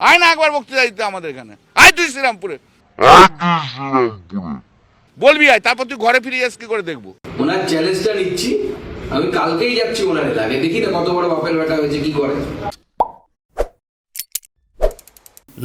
আয় না একবার বক্তৃতা দিতে আমাদের এখানে। আয় তুই শ্রীরামপুরে। বলবি আয় তারপর তুই ঘরে ফিরে যাস কি করে দেখব? ওনার চ্যালেঞ্জটা নিচ্ছি। আমি কালকেই যাচ্ছি ওনার এলাকায়। দেখি না কত বড় বাপের বেটা হয়েছে কি করে?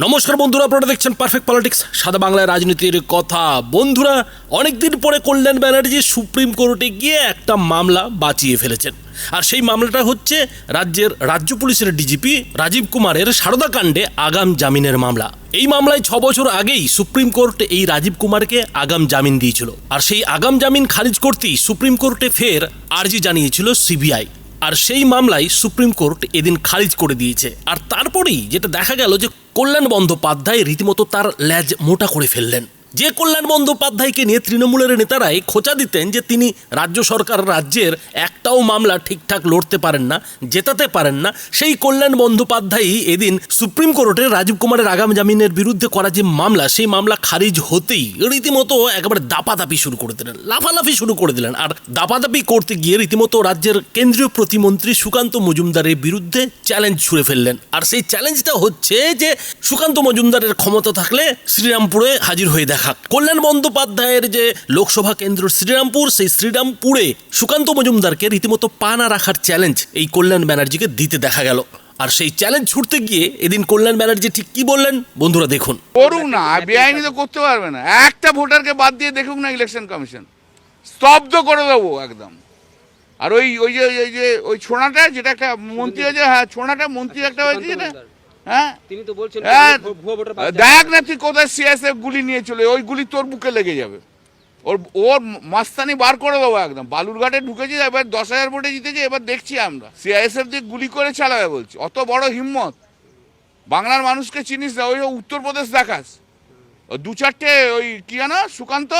নমস্কার বন্ধুরা, আপনারা দেখছেন পারফেক্ট পলিটিক্স সাদা বাংলায় রাজনীতির কথা। বন্ধুরা, অনেকদিন পরে কল্যাণ ব্যানার্জি সুপ্রিম কোর্টে গিয়ে একটা মামলা বাঁচিয়ে ফেলেছেন। আর সেই মামলাটা হচ্ছে রাজ্যের রাজ্য পুলিশের ডিজিপি রাজীব কুমারের সারদা কাণ্ডে আগাম জামিনের মামলা। এই মামলায় ছ বছর আগেই সুপ্রিম কোর্ট এই রাজীব কুমারকে আগাম জামিন দিয়েছিল। আর সেই আগাম জামিন খারিজ করতেই সুপ্রিম কোর্টে ফের আর্জি জানিয়েছিল সিবিআই আর সেই মামলায় সুপ্রিম কোর্ট এদিন খারিজ করে দিয়েছে। আর তারপরেই যেটা দেখা গেল যে কল্যাণ বন্দ্যোপাধ্যায় রীতিমতো তার ল্যাজ মোটা করে ফেললেন। যে কল্যাণ বন্দ্যোপাধ্যায়কে নিয়ে তৃণমূলের নেতারাই খোঁচা দিতেন যে তিনি রাজ্য সরকার রাজ্যের একটাও মামলা ঠিকঠাক লড়তে পারেন না, জেতাতে পারেন না, সেই কল্যাণ বন্দ্যোপাধ্যায়ই এদিন সুপ্রিম কোর্টে রাজীব কুমারের আগাম জামিনের বিরুদ্ধে করা যে মামলা, সেই মামলা খারিজ হতেই রীতিমতো একেবারে দাপাদাপি শুরু করে দিলেন, লাফালাফি শুরু করে দিলেন। আর দাপাদাপি করতে গিয়ে রীতিমতো রাজ্যের কেন্দ্রীয় প্রতিমন্ত্রী সুকান্ত মজুমদারের বিরুদ্ধে চ্যালেঞ্জ ছুড়ে ফেললেন। আর সেই চ্যালেঞ্জটা হচ্ছে যে সুকান্ত মজুমদারের ক্ষমতা থাকলে শ্রীরামপুরে হাজির হয়ে দেখা কল্যাণ বন্দ্যোপাধ্যায়ের যে লোকসভা কেন্দ্র শ্রীরামপুর, সেই শ্রীরামপুরে সুকান্ত মজুমদারকে রীতিমতো পানা রাখার চ্যালেঞ্জ এই কল্যাণ ব্যানার্জিকে দিতে দেখা গেল। আর সেই চ্যালেঞ্জ ছুটতে গিয়ে এদিন কল্যাণ ব্যানার্জি ঠিক কি বললেন? বন্ধুরা দেখুন। করুক না বেআইনি তো করতে পারবে না। একটা ভোটারকে বাদ দিয়ে দেখুক না ইলেকশন কমিশন স্তব্ধ করে দেবো একদম। আর ওই ওই যে ওই যে, ওই ছোঁড়াটা, যেটা একটা মন্ত্রী হয়েছে হ্যাঁ ছোঁড়াটা মন্ত্রী একটা হয়েছে, যেটা হ্যাঁ? তিনি তো বলছেন হ্যাঁ, দেখ না তুই কোথায় সিএসএফ গুলি নিয়ে চলে ওই গুলি তোর বুকে লেগে যাবে। ওর ওর মাস্তানি বার করে দেবো একদম। বালুরঘাটে ঢুকেছি এবার দশ হাজার ভোটে জিতেছি এবার দেখছি আমরা। সিআইএসএফ দিয়ে গুলি করে চালাবে বলছি অত বড় হিম্মত। বাংলার মানুষকে চিনিস না ওই উত্তরপ্রদেশ দেখাস। ও দু চারটে ওই কি জানো সুকান্ত?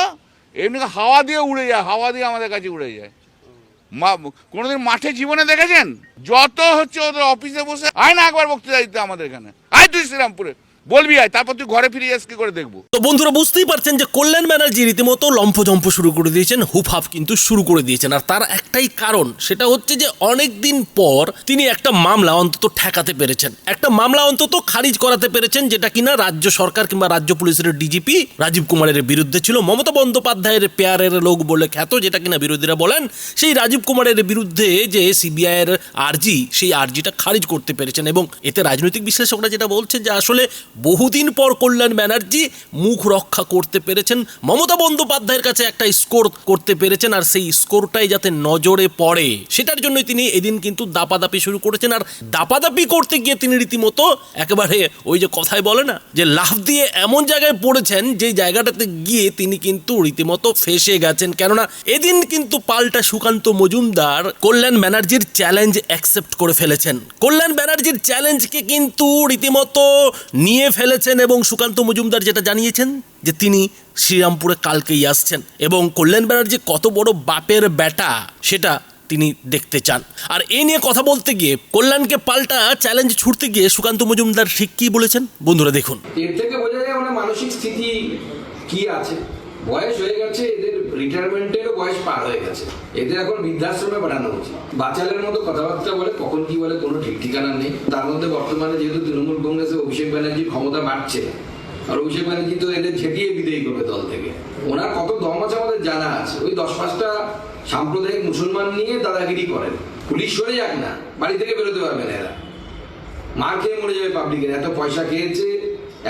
এমনি হাওয়া দিয়ে উড়ে যায় হাওয়া দিয়ে আমাদের কাছে উড়ে যায়। মা, কোনোদিন মাঠে জীবনে দেখেছেন? যত হচ্ছে ওদের অফিসে বসে। আয় না, একবার বক্তৃতা দিতে আমাদের এখানে। আয় তুই শ্রীরামপুরে। বলবি আয়, তারপর তুই ঘরে ফিরে যাস কি করে দেখব? তো বন্ধুরা, বুঝতেই পারছেন যে কল্যাণ ব্যানার্জি রীতিমতো লম্ফজম্প শুরু করে দিয়েছেন হুপ হাফ কিন্তু শুরু করে দিয়েছেন। আর তার একটাই কারণ, সেটা হচ্ছে যে অনেক দিন পর তিনি একটা মামলা অন্তত ঠেকাতে পেরেছেন। একটা মামলা অন্তত খারিজ করাতে পেরেছেন, যেটা কিনা রাজ্য সরকার কিংবা রাজ্য পুলিশের ডিজিপি রাজীব কুমারের বিরুদ্ধে ছিল। মমতা বন্দ্যোপাধ্যায়ের পেয়ারের লোক বলে খ্যাত, যেটা কিনা বিরোধীরা বলেন, সেই রাজীব কুমারের বিরুদ্ধে যে সিবিআই এর আর্জি, সেই আর্জিটা খারিজ করতে পেরেছেন। এবং এতে রাজনৈতিক বিশ্লেষকরা যেটা বলছেন যে আসলে বহুদিন পর কল্যাণ ব্যানার্জি মুখ রক্ষা করতে পেরেছেন। মমতা বন্দ্যোপাধ্যায়ের কাছে একটা স্কোর করতে পেরেছেন আর সেই স্কোরটাই যাতে নজরে পড়ে, সেটার জন্যই তিনি এদিন কিন্তু দাপাদাপি শুরু করেছেন আর দাপাদাপি করতে গিয়ে তিনি রীতিমতো একেবারে ওই যে কথাই বলে না, যে লাফ দিয়ে এমন জায়গায় পড়েছেন যে জায়গাটাতে গিয়ে তিনি কিন্তু রীতিমতো ফেসে গেছেন। কেননা এদিন কিন্তু পাল্টা সুকান্ত মজুমদার কল্যাণ ব্যানার্জির চ্যালেঞ্জ অ্যাকসেপ্ট করে ফেলেছেন। কল্যাণ ব্যানার্জির চ্যালেঞ্জকে কিন্তু রীতিমতো নিয়ে ফেলেছেন এবং সুকান্ত মজুমদার যেটা জানিয়েছেন যে তিনি শ্রীরামপুরে কালকেই আসছেন এবং কল্যাণ ব্যানার্জি কত বড় বাপের বেটা সেটা তিনি দেখতে চান। আর এ নিয়ে কথা বলতে গিয়ে কল্যাণকে পাল্টা চ্যালেঞ্জ ছুটতে গিয়ে সুকান্ত মজুমদার ঠিক কি বলেছেন? বন্ধুরা দেখুন। এর থেকে বোঝা যায় মানে মানসিক স্থিতি কি আছে? বয়স হয়ে গেছে, এদের রিটায়ারমেন্টেরও বয়স পার হয়ে গেছে। এদের এখন বৃদ্ধাশ্রমে পাঠানো উচিত বাচালের মতো কথাবার্তা বলে কখন কি বলে কোনো ঠিক ঠিকানা নেই। তার মধ্যে বর্তমানে যেহেতু তৃণমূল কংগ্রেসে অভিষেক ব্যানার্জির ক্ষমতা বাড়ছে, আর অভিষেক ব্যানার্জি তো এদের ঝেঁটিয়ে বিদায়ী করবে দল থেকে। ওনার কত দম আছে আমাদের জানা আছে। ওই দশ পাঁচটা সাম্প্রদায়িক মুসলমান নিয়ে দাদাগিরি করেন। পুলিশ সরে যাক না, বাড়ি থেকে বেরোতে পারবে না এরা। মার খেয়ে মরে যাবে পাবলিকের এত পয়সা খেয়েছে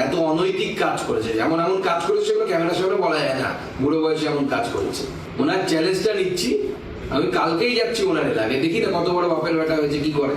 এত অনৈতিক কাজ করেছে। এমন এমন কাজ করেছে সেগুলো ক্যামেরার সামনে বলা যায় না। বুড়ো বয়সে এমন কাজ করেছে। ওনার চ্যালেঞ্জটা নিচ্ছি। আমি কালকেই যাচ্ছি ওনার এলাকায়। দেখি না কত বড় বাপের বেটা হয়েছে, কি করে?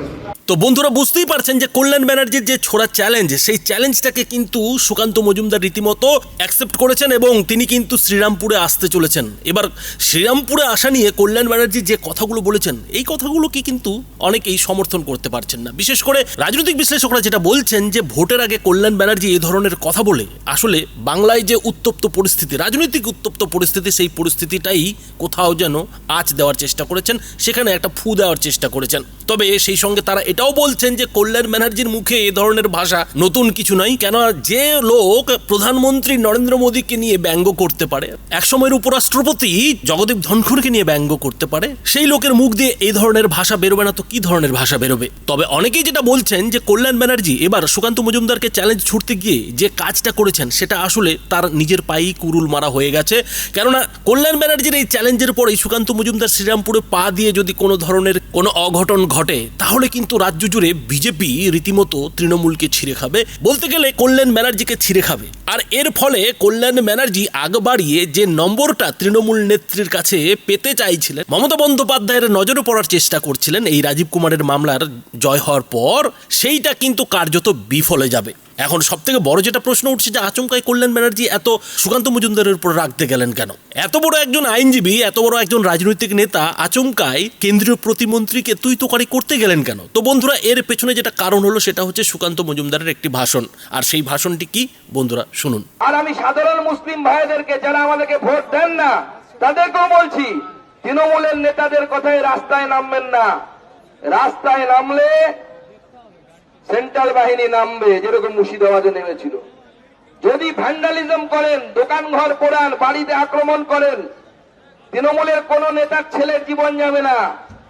তো বন্ধুরা বুঝতেই পারছেন যে কল্যাণ ব্যানার্জির যে ছোড়া চ্যালেঞ্জ সেই চ্যালেঞ্জটাকে কিন্তু সুকান্ত মজুমদার রীতিমতো অ্যাকসেপ্ট করেছেন এবং তিনি কিন্তু শ্রীরামপুরে আসতে চলেছেন। এবার শ্রীরামপুরে আসা নিয়ে কল্যাণ ব্যানার্জি যে কথাগুলো বলেছেন, এই কথাগুলোকে কিন্তু অনেকেই সমর্থন করতে পারছেন না। বিশেষ করে রাজনৈতিক বিশ্লেষকরা যেটা বলছেন যে ভোটের আগে কল্যাণ ব্যানার্জি এই ধরনের কথা বলে, আসলে বাংলায় যে উত্তপ্ত পরিস্থিতি, রাজনৈতিক উত্তপ্ত পরিস্থিতি, সেই পরিস্থিতিটাই কোথাও যেন আঁচ দেওয়ার চেষ্টা করেছেন, সেখানে একটা ফু দেওয়ার চেষ্টা করেছেন। তবে সেই সঙ্গে তারা এটাও বলছেন যে কল্যাণ ব্যানার্জির মুখে এ ধরনের ভাষা নতুন কিছু নয় কেন যে লোক প্রধানমন্ত্রী নরেন্দ্র মোদীকে নিয়ে ব্যঙ্গ করতে পারে, একসময়ের উপরাষ্ট্রপতি জগদীপ ধনখড়কে নিয়ে ব্যঙ্গ করতে পারে, সেই লোকের মুখ দিয়ে এই ধরনের ভাষা বেরোবে না তো কি ধরনের ভাষা বেরোবে? তবে অনেকেই যেটা বলছেন যে কল্যাণ ব্যানার্জি, এবার সুকান্ত মজুমদারকে চ্যালেঞ্জ ছুটতে গিয়ে যে কাজটা করেছেন, সেটা আসলে তার নিজের পায়েই কুরুল মারা হয়ে গেছে। কেননা কল্যাণ ব্যানার্জির এই চ্যালেঞ্জের পরেই সুকান্ত মজুমদার শ্রীরামপুরে পা দিয়ে যদি কোনো ধরনের কোনো অঘটন ঘটে, তাহলে কিন্তু রাজ্য জুড়ে বিজেপি রীতিমতো তৃণমূলকে ছিঁড়ে খাবে। বলতে গেলে কল্যাণ ব্যানার্জিকে ছিঁড়ে খাবে। আর এর ফলে কল্যাণ ব্যানার্জি আগ বাড়িয়ে যে নম্বরটা তৃণমূল নেত্রীর কাছে পেতে চাইছিলেন, মমতা বন্দ্যোপাধ্যায়ের নজরে পড়ার চেষ্টা করছিলেন এই রাজীব কুমারের মামলার জয় হওয়ার পর, সেইটা কিন্তু কার্যত বিফলে যাবে। এখন সব থেকে বড় যেটা প্রশ্ন উঠছে যে আচমকাই কল্যাণ ব্যানার্জি এত সুকান্ত মজুমদারের উপর রাখতে গেলেন কেন? এত বড় একজন আইনজীবী, এত বড় একজন রাজনৈতিক নেতা আচমকাই কেন্দ্রীয় প্রতিমন্ত্রীকে তুই তোকারি করতে গেলেন কেন? তো বন্ধুরা, এর পেছনে যেটা কারণ হলো সেটা হচ্ছে সুকান্ত মজুমদারের একটি ভাষণ। আর সেই ভাষণটি কি? বন্ধুরা, শুনুন। আর আমি সাধারণ মুসলিম ভাইদেরকে যারা আমাদেরকে ভোট দেন না, তাদেরকেও বলছি, তৃণমূলের নেতাদের কথায় রাস্তায় নামবেন না। রাস্তায় নামলে সেন্ট্রাল বাহিনী নামবে, যেরকম মুর্শিদাবাদে নেমেছিল। যদি ভ্যান্ডালিজম করেন দোকান ঘর পোড়ান, বাড়িতে আক্রমণ করেন, তৃণমূলের কোন নেতার ছেলের জীবন যাবে না।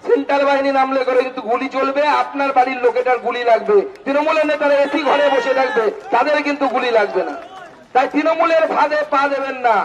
সেন্ট্রাল বাহিনী নামলে করে কিন্তু গুলি চলবে, আপনার বাড়ির লোকেটার গুলি লাগবে। তৃণমূলের নেতারা এসি ঘরে বসে থাকবে, তাদের কিন্তু গুলি লাগবে না। তাই তৃণমূলের ফাঁদে পা দেবেন না।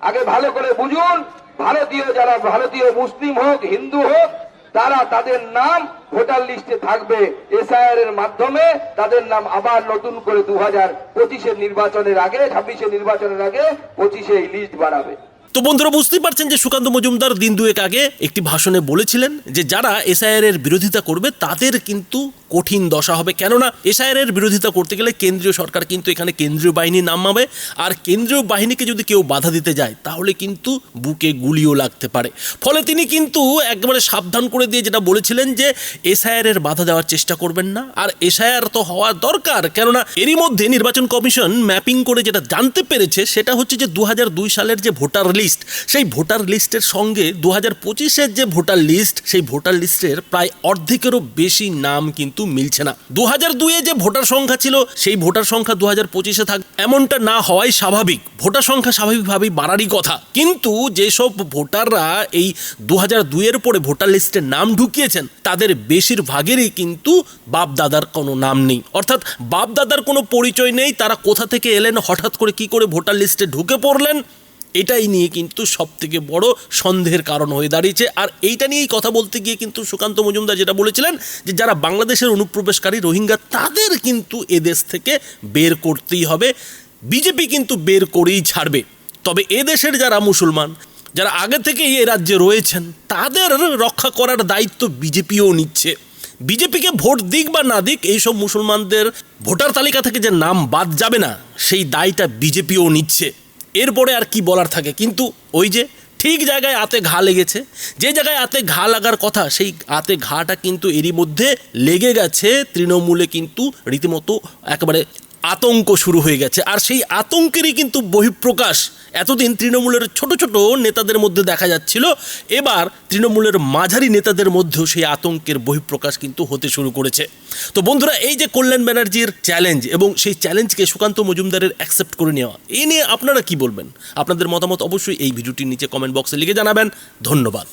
আগে ভালো করে বুঝুন, ভারতীয় যারা, ভারতীয় মুসলিম হোক, হিন্দু হোক, তারা তাদের নাম ভোটার লিস্টে থাকবে এসআইআর এর মাধ্যমে, তাদের নাম আবার নতুন করে দু হাজার পঁচিশের নির্বাচনের আগে, ছাব্বিশের নির্বাচনের আগে পঁচিশে এই লিস্ট বাড়াবে। তো বন্ধুরা বুঝতেই পারছেন যে সুকান্ত মজুমদার দিন দুয়েক আগে একটি ভাষণে বলেছিলেন যে যারা এসআইআর এর বিরোধিতা করবে, তাদের কিন্তু কঠিন দশা হবে। কেননা এসআইআর এর বিরোধিতা করতে গেলে কেন্দ্রীয় সরকার কিন্তু এখানে কেন্দ্রীয় বাহিনী নামাবে আর কেন্দ্রীয় বাহিনীকে যদি কেউ বাধা দিতে যায়, তাহলে কিন্তু বুকে গুলিও লাগতে পারে। ফলে তিনি কিন্তু একেবারে সাবধান করে দিয়ে যেটা বলেছিলেন যে এসআইআর এর বাধা দেওয়ার চেষ্টা করবেন না। আর এসআইআর তো হওয়া দরকার, কেননা এরই মধ্যে নির্বাচন কমিশন ম্যাপিং করে যেটা জানতে পেরেছে, সেটা হচ্ছে যে দু হাজার দুই সালের যে ভোটার লিস্ট সেই ভোটার লিস্টের সঙ্গে দু হাজার পঁচিশের যে ভোটার লিস্ট সেই ভোটার লিস্টের প্রায় অর্ধেকেরও বেশি নাম কিন্তু মিলছে না। দু হাজার দুইয়ে যে ভোটার সংখ্যা ছিল, সেই ভোটার সংখ্যা দু হাজার পঁচিশে থাক, এমনটা না হওয়াই স্বাভাবিক। ভোটার সংখ্যা স্বাভাবিকভাবেই বাড়ারই কথা। কিন্তু যেসব ভোটাররা এই দু হাজার দুইয়ের পরে ভোটার লিস্টে নাম ঢুকিয়েছেন, তাদের বেশিরভাগেরই কিন্তু বাপ দাদার কোনো নাম নেই। অর্থাৎ বাপ দাদার কোনো পরিচয় নেই, তারা কোথা থেকে এলেন, হঠাৎ করে কি করে ভোটার লিস্টে ঢুকে পড়লেন এটাই নিয়ে কিন্তু সব থেকে বড় সন্দেহের কারণ হয়ে দাঁড়িয়েছে। আর এইটা নিয়েই কথা বলতে গিয়ে কিন্তু সুকান্ত মজুমদার যেটা বলেছিলেন যে যারা বাংলাদেশের অনুপ্রবেশকারী রোহিঙ্গা, তাদের কিন্তু এদেশ থেকে বের করতেই হবে। বিজেপি কিন্তু বের করেই ছাড়বে। তবে এদেশের যারা মুসলমান, যারা আগে থেকেই এ রাজ্যে রয়েছেন, তাদের রক্ষা করার দায়িত্ব বিজেপিও নিচ্ছে। বিজেপিকে ভোট দিক বা না দিক, এইসব মুসলমানদের ভোটার তালিকা থেকে যে নাম বাদ যাবে না, সেই দায়টা বিজেপিও নিচ্ছে। এরপরে আর কি বলার থাকে? কিন্তু ওই যে ঠিক জায়গায় আতে ঘা লেগেছে, যে জায়গায় আতে ঘা লাগার কথা, সেই আতে ঘাটা কিন্তু এরই মধ্যে লেগে গেছে। তৃণমূলে কিন্তু রীতিমতো একেবারে আতঙ্ক শুরু হয়ে গেছে। আর সেই আতঙ্কেরই কিন্তু বহিঃপ্রকাশ এতদিন তৃণমূলের ছোট ছোট নেতাদের মধ্যে দেখা যাচ্ছিল। এবার তৃণমূলের মাঝারি নেতাদের মধ্যেও সেই আতঙ্কের বহিঃপ্রকাশ কিন্তু হতে শুরু করেছে। তো বন্ধুরা, এই যে কল্যাণ ব্যানার্জির চ্যালেঞ্জ এবং সেই চ্যালেঞ্জকে সুকান্ত মজুমদারের অ্যাকসেপ্ট করে নেওয়া এই নিয়ে আপনারা কি বলবেন? আপনাদের মতামত অবশ্যই এই ভিডিওটির নিচে কমেন্ট বক্সে লিখে জানাবেন। ধন্যবাদ।